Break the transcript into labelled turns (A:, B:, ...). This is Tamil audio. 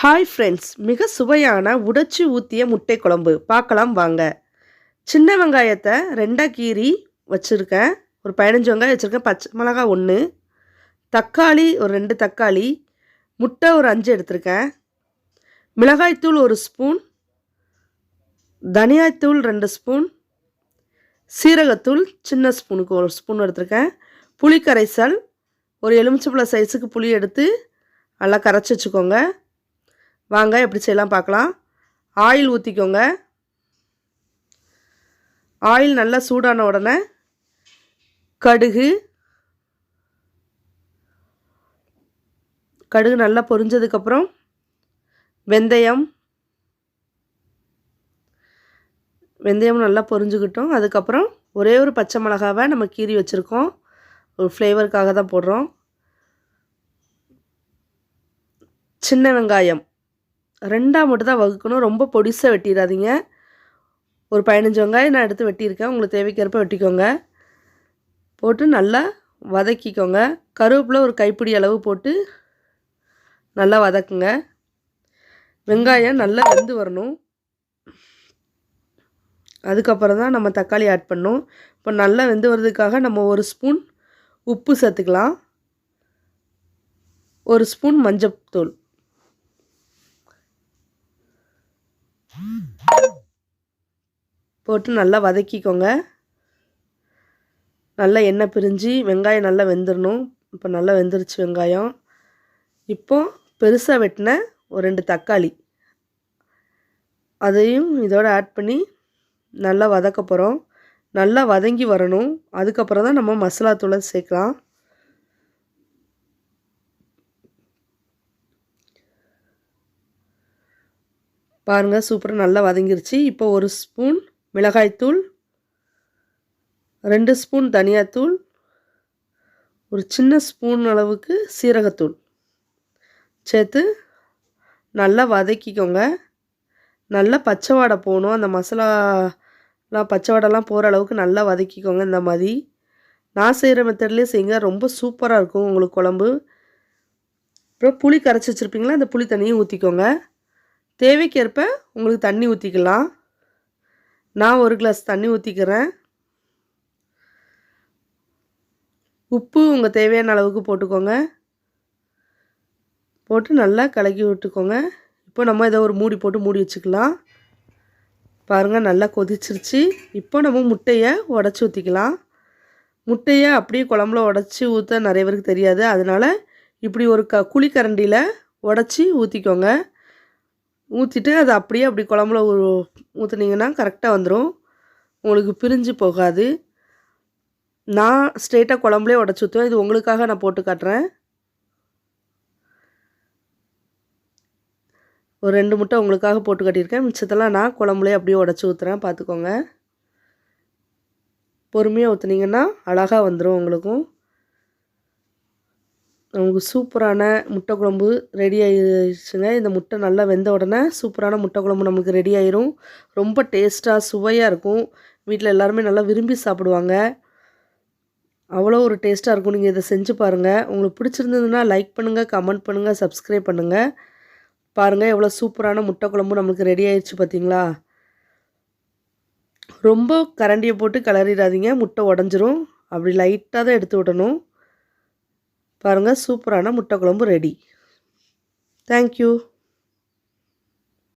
A: ஹாய் ஃப்ரெண்ட்ஸ் மிக சுவையான உடைச்சி ஊற்றிய முட்டை குழம்பு. பார்க்கலாம் வாங்க. சின்ன வெங்காயத்தை ரெண்டாக கீரி வச்சுருக்கேன். ஒரு பதினஞ்சு வெங்காயம் வச்சுருக்கேன். பச்சை மிளகா ஒன்று தக்காளி ஒரு ரெண்டு தக்காளி. முட்டை ஒரு அஞ்சு எடுத்திருக்கேன். மிளகாய்த்தூள் ஒரு ஸ்பூன். தனியாய்த்தூள் ரெண்டு ஸ்பூன். சீரகத்தூள் சின்ன ஸ்பூனுக்கு ஒரு ஸ்பூன் எடுத்திருக்கேன். புளி கரைசல் ஒரு எலுமிச்சப்பழ சைஸுக்கு புளி எடுத்து நல்லா கரைச்சி வச்சுக்கோங்க. வாங்க எப்படி செய்யலாம் பார்க்கலாம். ஆயில் ஊற்றிக்கோங்க ஆயில் நல்லா சூடான உடனே கடுகு. கடுகு நல்லா பொரிஞ்சதுக்கப்புறம் வெந்தயம். வெந்தயம் நல்லா பொரிஞ்சுக்கிட்டோம் அதுக்கப்புறம் ஒரே ஒரு பச்சை மிளகாவை நம்ம கீறி வச்சுருக்கோம். ஒரு ஃப்ளேவருக்காக தான் போடுறோம். சின்ன வெங்காயம். ரெண்டாக மட்டும் தான் வகுக்கணும். ரொம்ப பொடிசாக வெட்டிடாதீங்க ஒரு பதினஞ்சு வெங்காயம் நான் எடுத்து வெட்டியிருக்கேன். உங்களுக்கு தேவைக்கேற்ப வெட்டிக்கோங்க. போட்டு நல்லா வதக்கிக்கோங்க. கருவேப்பில் ஒரு கைப்பிடி அளவு போட்டு நல்லா வதக்குங்க. வெங்காயம் நல்லா வெந்து வரணும். அதுக்கப்புறம் தான் நம்ம தக்காளி ஆட் பண்ணணும். இப்போ நல்லா வெந்து வர்றதுக்காக நம்ம ஒரு ஸ்பூன் உப்பு சேர்த்துக்கலாம். ஒரு ஸ்பூன் மஞ்சத்தூள். போட்டு நல்லா வதக்கிக்கோங்க. நல்லா எண்ணெய் பிரிஞ்சு வெங்காயம் நல்லா வெந்துடணும் இப்போ நல்லா வெந்துருச்சு வெங்காயம். இப்போ பெருசாக வெட்டின ஒரு ரெண்டு தக்காளி. அதையும் இதோடு ஆட் பண்ணி நல்லா வதக்க போகிறோம் நல்லா வதங்கி வரணும். அதுக்கப்புறம் தான் நம்ம மசாலா தூளை சேர்க்கலாம். பாருங்கள் சூப்பராக நல்லா வதங்கிருச்சு. இப்போ ஒரு ஸ்பூன் மிளகாய்த்தூள் ரெண்டு ஸ்பூன் தனியாத்தூள் ஒரு சின்ன ஸ்பூன் அளவுக்கு சீரகத்தூள். சேர்த்து நல்லா வதக்கிக்கோங்க. நல்லா பச்சை வாடை போகணும். அந்த மசாலாலாம் பச்சை வாடைலாம் போகிற அளவுக்கு நல்லா வதக்கிக்கோங்க இந்த மாதிரி. நான் செய்கிற மெத்தட்லேயே செய்யுங்க. ரொம்ப சூப்பராக இருக்கும் உங்களுக்கு குழம்பு. அப்புறம் புளி கரைச்சி வச்சுருப்பீங்களா? அந்த புளி தண்ணியும் ஊற்றிக்கோங்க தேவைக்கேற்ப உங்களுக்கு தண்ணி ஊற்றிக்கலாம் நான் ஒரு கிளாஸ் தண்ணி ஊற்றிக்கிறேன் உப்பு உங்கள் தேவையான அளவுக்கு போட்டுக்கோங்க. போட்டு நல்லா கலக்கி விட்டுக்கோங்க. இப்போ நம்ம இதை ஒரு மூடி போட்டு மூடி வச்சுக்கலாம். பாருங்கள் நல்லா கொதிச்சிருச்சு. இப்போ நம்ம முட்டையை உடச்சி ஊற்றிக்கலாம் முட்டையை அப்படியே குழம்புல உடச்சி ஊற்ற நிறைய பேருக்கு தெரியாது. அதனால் இப்படி ஒரு க குழிக்கரண்டியில் உடச்சி ஊற்றிக்கோங்க ஊற்றிட்டு அது அப்படியே அப்படி குழம்புல ஊற்றுனீங்கன்னா கரெக்டாக வந்துடும் உங்களுக்கு பிரிஞ்சு போகாது. நான் ஸ்ட்ரெயிட்டாக குழம்புலேயே உடச்சி ஊற்றுவேன் இது உங்களுக்காக நான் போட்டு காட்டுறேன். ஒரு ரெண்டு முட்டை உங்களுக்காக போட்டு கட்டியிருக்கேன். மிச்சத்தெல்லாம் நான் குழம்புலேயே அப்படியே உடச்சி ஊற்றுறேன் பார்த்துக்கோங்க. பொறுமையாக ஊற்றுனீங்கன்னா அழகாக வந்துடும் உங்களுக்கும். நமக்கு சூப்பரான முட்டை குழம்பு ரெடி ஆயிடுச்சுங்க. இந்த முட்டை நல்லா வெந்த உடனே சூப்பரான முட்டை குழம்பு நமக்கு ரெடி ஆயிரும். ரொம்ப டேஸ்ட்டாக சுவையாக இருக்கும். வீட்டில் எல்லாருமே நல்லா விரும்பி சாப்பிடுவாங்க. அவ்வளோ ஒரு டேஸ்ட்டாக இருக்கும். நீங்கள் இதை செஞ்சு பாருங்கள் உங்களுக்கு பிடிச்சிருந்ததுன்னா லைக் பண்ணுங்கள் கமெண்ட் பண்ணுங்கள் சப்ஸ்கிரைப் பண்ணுங்கள் பாருங்கள் எவ்வளோ சூப்பரான முட்டை குழம்பு நம்மளுக்கு ரெடி ஆயிடுச்சு பார்த்தீங்களா ரொம்ப கரண்டியை போட்டு கிளறிடாதீங்க. முட்டை உடஞ்சிரும். அப்படி லைட்டாக தான் எடுத்து விடணும். பாருங்கள் சூப்பரான முட்டை குழம்பு ரெடி தேங்க்யூ